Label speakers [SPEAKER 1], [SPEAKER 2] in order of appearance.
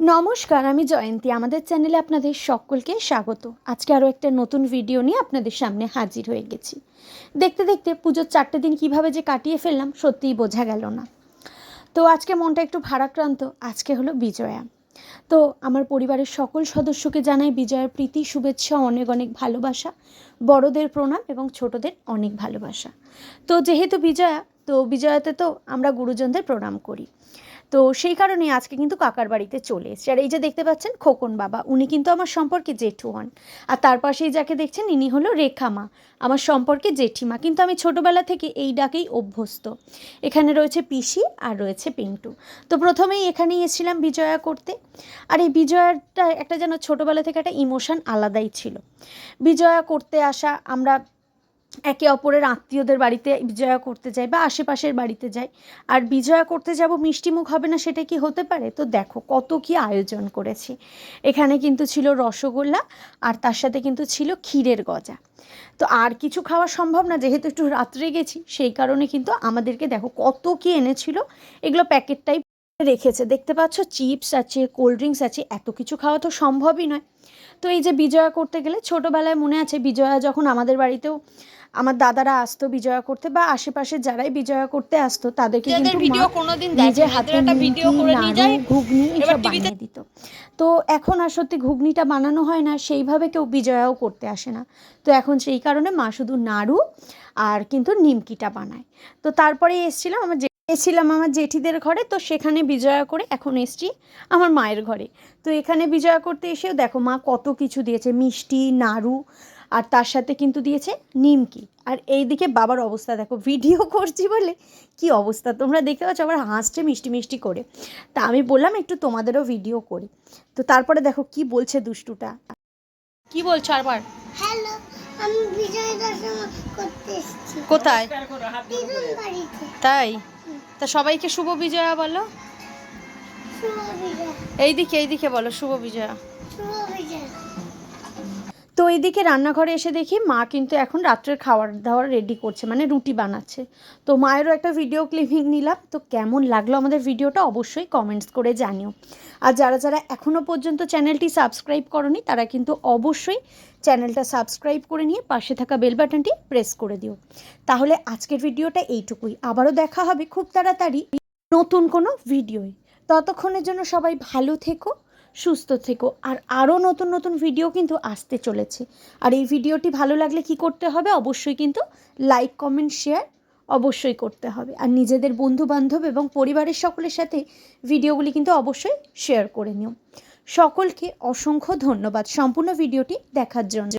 [SPEAKER 1] নমস্কার, আমি জয়ন্তী। আমাদের চ্যানেলে আপনাদের সকলকে স্বাগত। আজকে আরও একটা নতুন ভিডিও নিয়ে আপনাদের সামনে হাজির হয়ে গেছি। দেখতে দেখতে পুজোর চারটে দিন কীভাবে যে কাটিয়ে ফেললাম, সত্যিই বোঝা গেল না। তো আজকে মনটা একটু ভারাক্রান্ত। আজকে হলো বিজয়া। তো আমার পরিবারের সকল সদস্যকে জানাই বিজয়ের প্রীতি, শুভেচ্ছা, অনেক অনেক ভালোবাসা, বড়দের প্রণাম এবং ছোটদের অনেক ভালোবাসা। তো যেহেতু বিজয়া, তো বিজয়াতে তো আমরা গুরুজনদের প্রণাম করি। তো সেই কারণে আজকে কিন্তু কাকার বাড়িতে চলে এসেছি। আর এই যে দেখতে পাচ্ছেন খোকন বাবা, উনি কিন্তু আমার সম্পর্কে জেঠু হন আর তার পাশেই যাকে দেখছেন, ইনি হলো রেখা মা আমার সম্পর্কে জেঠিমা। কিন্তু আমি ছোটোবেলা থেকে এই ডাকেই অভ্যস্ত। এখানে রয়েছে পিসি আর রয়েছে পিন্টু। তো প্রথমেই এখানেই এসেছিলাম বিজয়া করতে। আর এই বিজয়াটা একটা যেন ছোটোবেলা থেকে একটা ইমোশন আলাদাই ছিল। বিজয়া করতে আসা, আমরা একে অপরের আত্মীয়দের বাড়িতে বিজয়া করতে যাই বা আশেপাশের বাড়িতে যাই আর বিজয়া করতে যাব মিষ্টিমুখ হবে না সেটা কি হতে পারে? তো দেখো, কত কি আয়োজন করেছি। এখানে কিন্তু ছিল রসগোল্লা আর তার সাথে কিন্তু ছিল ক্ষীরের গজা। তো আর কিছু খাওয়া সম্ভব না, যেহেতু একটু রাত্রে গেছি, সেই কারণে কিন্তু আমাদেরকে দেখো কত কি এনেছিল। এগুলো প্যাকেটটাই রেখেছে। দেখতে পাচ্ছ, চিপস আছে, কোল্ড ড্রিঙ্কস আছে, এত কিছু খাওয়া তো সম্ভবই নয়। তো এই যে বিজয়া করতে গেলে ছোটোবেলায় মনে আছে বিজয়া যখন আমাদের বাড়িতেও আমার দাদারা আসতো বিজয়া করতে বা আশেপাশে যারাই বিজয়া করতে আসতো তাদেরকে কিন্তু
[SPEAKER 2] ভিডিও কোনোদিন
[SPEAKER 1] নিজে হাতে
[SPEAKER 2] ভিডিও করে নিয়ে যায়,
[SPEAKER 1] ঘুগনি এসব বানিয়ে দিত। তো এখন আর সত্যি ঘুগনিটা বানানো হয় না সেইভাবে কেউ বিজয়াও করতে আসে না। তো এখন সেই কারণে মা শুধু নাড়ু আর কিন্তু নিমকিটা বানায়। তো তারপরে এসছিলাম আমার এসছিলাম আমার জেঠিদের ঘরে তো সেখানে বিজয়া করে এখন এসছি আমার মায়ের ঘরে। তো এখানে বিজয়া করতে এসেও দেখো মা কত কিছু দিয়েছে মিষ্টি নাড়ু আর তার সাথে কিন্তু দিয়েছে নিমকি। আর এইদিকে বাবার অবস্থা দেখো ভিডিও করছি বলে কি অবস্থা? তোমরা দেখতে পাচ্ছ আবার হাসছে মিষ্টি মিষ্টি করে। তা আমি বললাম একটু তোমাদেরও ভিডিও করি। তো তারপরে দেখো কি বলছে দুষ্টুটা।
[SPEAKER 2] কি বলছো আরবার?
[SPEAKER 3] হ্যালো আমি বিজয় করতে এসেছি।
[SPEAKER 2] কোথায়? তাই? তা সবাইকে শুভ বিজয়া বলো। এইদিকে এইদিকে বলো শুভ বিজয়া।
[SPEAKER 3] শুভ বিজয়।
[SPEAKER 1] এইদিকে রান্নাঘরে এসে দেখি মা কিন্তু এখন রাত্রের খাওয়ার দাওয়ার রেডি করছে মানে রুটি বানাচ্ছে। তো মায়েরও একটা ভিডিও ক্লিপিং নিলাম। তো কেমন লাগল আমাদের ভিডিওটা অবশ্যই কমেন্টস করে জানিও। আর যারা যারা এখনও পর্যন্ত চ্যানেলটি সাবস্ক্রাইব করনি, তারা কিন্তু অবশ্যই চ্যানেলটা সাবস্ক্রাইব করে নিয়ে পাশে থাকা বেল বাটনটি প্রেস করে দিও। তাহলে আজকের ভিডিওটা এইটুকুই। আবারও দেখা হবে খুব তাড়াতাড়ি নতুন কোনো ভিডিওয় ততক্ষণের জন্য সবাই ভালো থেকো। সুস্থ থেকো। আর আরও নতুন নতুন ভিডিও কিন্তু আসতে চলেছে। আর এই ভিডিওটি ভালো লাগলে কি করতে হবে? অবশ্যই কিন্তু লাইক কমেন্ট শেয়ার অবশ্যই করতে হবে। আর নিজেদের বন্ধু বান্ধব এবং পরিবারের সকলের সাথে ভিডিওগুলি কিন্তু অবশ্যই শেয়ার করে নিও। সকলকে অসংখ্য ধন্যবাদ সম্পূর্ণ ভিডিওটি দেখার জন্য।